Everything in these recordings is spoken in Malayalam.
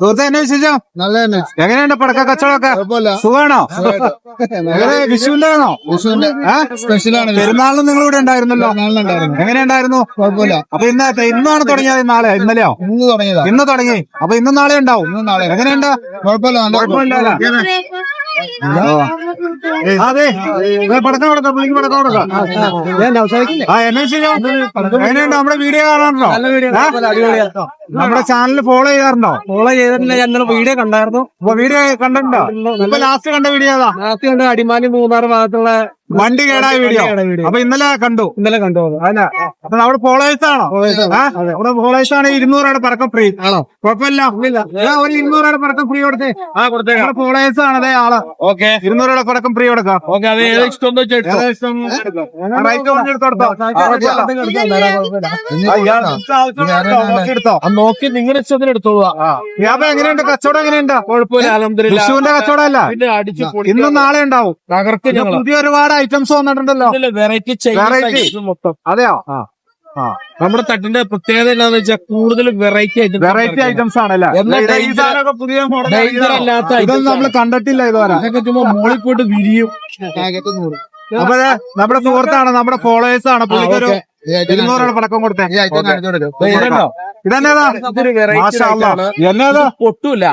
സുഹൃത്തെ എന്നെ വിശേഷം? നല്ല തന്നെ എങ്ങനെയുണ്ട് പടക്ക കച്ചവടമൊക്കെ? സുഖമാണോ? സുഖാണോ എങ്ങനെ വിഷുവിന്റെ ആണോ വിഷുവിന്റെ സ്പെഷ്യലാണ് പെരുന്നാളിന് നിങ്ങൾ ഇവിടെ ഉണ്ടായിരുന്നല്ലോ. എങ്ങനെയുണ്ടായിരുന്നു? കുഴപ്പമില്ല. അപ്പൊ ഇന്ന് ഇന്നാണ് തുടങ്ങിയത് നാളെ ഇന്നലെയോ? ഇന്ന് തുടങ്ങിയതാ. ഇന്ന് തുടങ്ങി. അപ്പൊ ഇന്നും നാളെ ഉണ്ടാവും. ഇന്ന് നാളെ. എങ്ങനെയുണ്ട്? കുഴപ്പമില്ല നല്ല കുഴപ്പമില്ല അതെ ദേ. പടക്കം കൊടുക്കാം പുള്ളിക്ക് പടക്കം കൊടുക്കാം ആ എന്നെ എങ്ങനെയുണ്ട്? നമ്മുടെ വീഡിയോ കാണാറുണ്ടോ? നമ്മുടെ ചാനൽ ഫോളോ ചെയ്യാറുണ്ടോ? ഫോളോ ചെയ്തിട്ടില്ല. ഞാൻ വീഡിയോ കണ്ടായിരുന്നു. അപ്പൊ വീഡിയോ കണ്ടിട്ടുണ്ടോ? ഇപ്പൊ ലാസ്റ്റ് കണ്ട വീഡിയോ ലാസ്റ്റ് കണ്ട അടിമാലി മൂന്നാർ ഭാഗത്തുള്ള വണ്ടി കേടായ വീഡിയോ അപ്പൊ ഇന്നലെ കണ്ടു. ഇന്നലെ കണ്ടു. അല്ല. അപ്പൊ നമ്മുടെ ഫോളോവേഴ്സ് ആണോ? നമ്മുടെ ഫോളോവേഴ്സ് ആണ് ഇരുന്നൂറ് പറക്കം ഫ്രീ ആണോ? കുഴപ്പമില്ല. ഒരു ഇരുന്നൂറ് പറക്കം ഫ്രീ കൊടുത്തേ. ആ കൊടുത്തേ നമ്മുടെ ഫോളോവേഴ്സ് ആണ് അതേ ആൾ. ഓക്കെ. ഇരുന്നൂറ് പറക്കം ഫ്രീ കൊടുക്കാം. ഓക്കെ അത് ഏത് ഇഷ്ടം നോക്കി നിങ്ങളുടെ ഇഷ്ടത്തിന് എടുത്തോളൂ. വ്യാപം എങ്ങനെയുണ്ട്? കച്ചവടം എങ്ങനെയുണ്ട്? കുഴപ്പമില്ല കച്ചവടം അല്ല. ഇന്നും നാളെ ഉണ്ടാവും. പുതിയ ഒരുപാട് ഐറ്റംസ് വന്നിട്ടുണ്ടല്ലോ. വെറൈറ്റി വെറൈറ്റി മൊത്തം. അതെയോ? ആ. നമ്മുടെ തട്ടിന്റെ പ്രത്യേകത എന്താണെന്ന് വെച്ചാൽ കൂടുതൽ വെറൈറ്റി ആയിട്ട് വെറൈറ്റി ഐറ്റംസ് ആണല്ലേ പുതിയ അല്ലാത്ത ഇതൊന്നും നമ്മൾ കണ്ടിട്ടില്ല ഇതുവരെ. അതൊക്കെ ചുമ്മാ മോളിൽ പോയിട്ട് വിരിയും. അപ്പൊ നമ്മുടെ സുഹൃത്താണ് നമ്മുടെ ഫോളോവേഴ്സ് ആണ്. പുള്ളിക്കൊരു ഐറ്റം ഇരുന്നൂറാണ് പടക്കം കൊടുത്തേ. ഇതന്നേതാ. എന്നേതാ പൊട്ടൂല?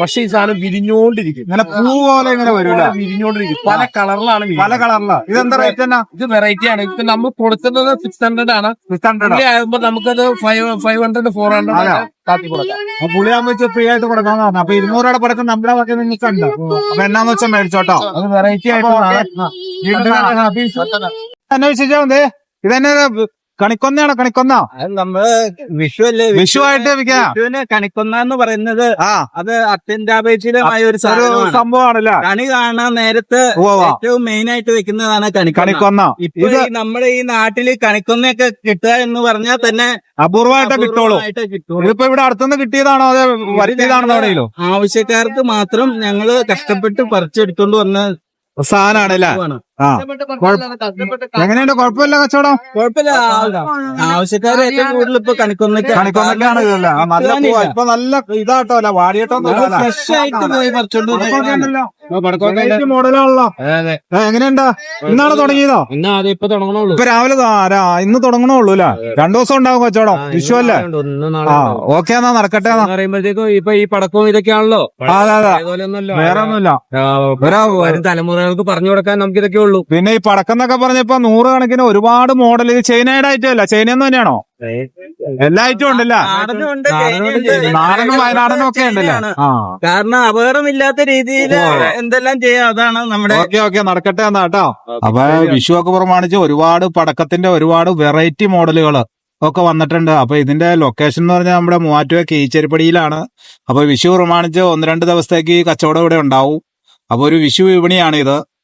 പക്ഷെ ഈ സാധനം വിരിഞ്ഞോണ്ടിരിക്കും. ഇങ്ങനെ പൂ പോലെ ഇങ്ങനെ വരൂല. വിരിഞ്ഞോണ്ടിരിക്കും. പല കളറിലാണ് പല കളറില. ഇതെന്താ റേറ്റ് എന്നാ ഇത് വെറൈറ്റി ആണ്. ഇപ്പൊ നമ്മൾ കൊടുക്കുന്നത് സിക്സ് ഹൺഡ്രഡ് ആണ്. സിക്സ് ഹൺഡ്രഡ് ആയപ്പോ ആകുമ്പോ നമുക്കത് five five hundred four hundred കാത്തി കൊടുക്കാം. പുളിയാകുമ്പോ വെച്ച് ഫ്രീ ആയിട്ട് കൊടുക്കാന്ന് പറഞ്ഞു അപ്പൊ ഇരുന്നൂറോടെ പടക്കം നമ്മുടെ വക നിങ്ങൾക്ക് ഉണ്ട് അപ്പൊ എന്നാന്ന് വെച്ചാൽ മേടിച്ചോട്ടോ. അത് വെറൈറ്റി ആയിട്ട് വിശേഷം ഇതെന്നെ കണിക്കൊന്നയാണോ? കണിക്കൊന്ന? അത് നമ്മൾ വിഷു അല്ലേ? വിഷു ആയിട്ട് വിൽക്കാ. വിഷുവിന് കണിക്കൊന്ന എന്ന് പറയുന്നത് ആ. അത് അത്യന്താപേക്ഷിതമായ ഒരു ഒരു സാധനമാണ്. സംഭവമാണല്ലേ? കണി കാണാൻ നേരത്ത് ഉവ്വ ഉവ്വ. ഏറ്റവും മെയിൻ ആയിട്ട് വെക്കുന്നതാണ് കണിക്കൊന്ന. കണിക്കൊന്ന. ഇപ്പൊ ഇത് ഈ നമ്മുടെ ഈ നാട്ടിൽ കണിക്കൊന്നയൊക്കെ കിട്ടുക എന്ന് പറഞ്ഞാൽ തന്നെ അപൂർവമായിട്ട് കിട്ടുള്ളൂ. അപൂർവമായിട്ടേ കിട്ടുള്ളൂ. ഇതിപ്പോ ഇവിടെ അടുത്തുനിന്ന് കിട്ടിയതാണോ? അതെ വരുത്തിയതാണോ എവിടെയെങ്കിലും ആവശ്യക്കാർക്ക് മാത്രം ഞങ്ങൾ കഷ്ടപ്പെട്ട് പറിച്ചെടുത്തോണ്ട് വന്ന സാധനമാണ്. അല്ലേ പൂവാണ്. ആ. എങ്ങനെയുണ്ട്? കുഴപ്പമില്ല കച്ചവടം? കുഴപ്പമില്ല. ആവശ്യക്കാർ ഏറ്റവും കൂടുതൽ ഇപ്പൊ കണിക്കൊന്നൊക്കെ കണിക്കൊന്നൊക്കെയാണ് ഇതല്ലേ. ആ, നല്ല പൂവാ. ഇപ്പൊ നല്ല ഇതാട്ടോ അല്ല വാടിയിട്ടോ ഫ്രഷ് ആയിട്ട് പോയി പറിച്ചോണ്ട് വന്നതാണ്. മോഡലാണല്ലോ. അതെ ഏ, എങ്ങനെയുണ്ട്? ഇന്നാണ് തുടങ്ങിയതോ? ഇപ്പൊ തുടങ്ങണുള്ളൂ. ഇപ്പൊ രാവിലെ രാ- ഇന്ന് തുടങ്ങണുള്ളൂ അല്ലെ? രണ്ടു ദിവസം ഉണ്ടാവും കച്ചവടം. വിഷു അല്ലേ? ഒന്ന് ആ നാളെ ഓക്കെ എന്നാ നടക്കട്ടെ എന്നാ. പറയുമ്പോഴത്തേക്കും ഇപ്പൊ ഈ പടക്കവും ഇതൊക്കെയാണല്ലോ ആ, അതെ അതെ. അതുപോലെ വേറെ ഒന്നുമില്ല വരും തലമുറകൾക്ക് പറഞ്ഞു കൊടുക്കാൻ നമുക്ക് ഇതൊക്കെ ഉള്ളൂ. പിന്നെ ഈ പടക്കം എന്നൊക്കെ പറഞ്ഞപ്പോ നൂറ് കണക്കിന് ഒരുപാട് മോഡൽ ഇത് ചൈനയുടെ ഐറ്റം അല്ല. ചൈനയെന്ന് തന്നെയാണോ? എല്ലാ ഐറ്റം ഉണ്ടല്ല? നാടനും. വയനാടനും ഒക്കെ ഉണ്ടല്ലേ? കാരണം അപകടമില്ലാത്ത രീതിയിൽ എന്തെല്ലാം ചെയ്യാം അതാണ് നമ്മുടെ ഓക്കെ ഓക്കെ നടക്കട്ടെ എന്നാ കേട്ടോ. അപ്പൊ വിഷു ഒക്കെ പ്രമാണിച്ച് ഒരുപാട് പടക്കത്തിന്റെ ഒരുപാട് വെറൈറ്റി മോഡലുകൾ ഒക്കെ വന്നിട്ടുണ്ട്. അപ്പൊ ഇതിന്റെ ലൊക്കേഷൻ എന്ന് പറഞ്ഞാൽ നമ്മുടെ മൂവാറ്റുപുഴ കീച്ചേരിപ്പടിയിലാണ്. അപ്പൊ വിഷു പ്രമാണിച്ച് ഒന്ന് രണ്ട് ദിവസത്തേക്ക് ഈ കച്ചവടം ഇവിടെ ഉണ്ടാവും. അപ്പൊ ഒരു വിഷു വിപണിയാണ് ഇത്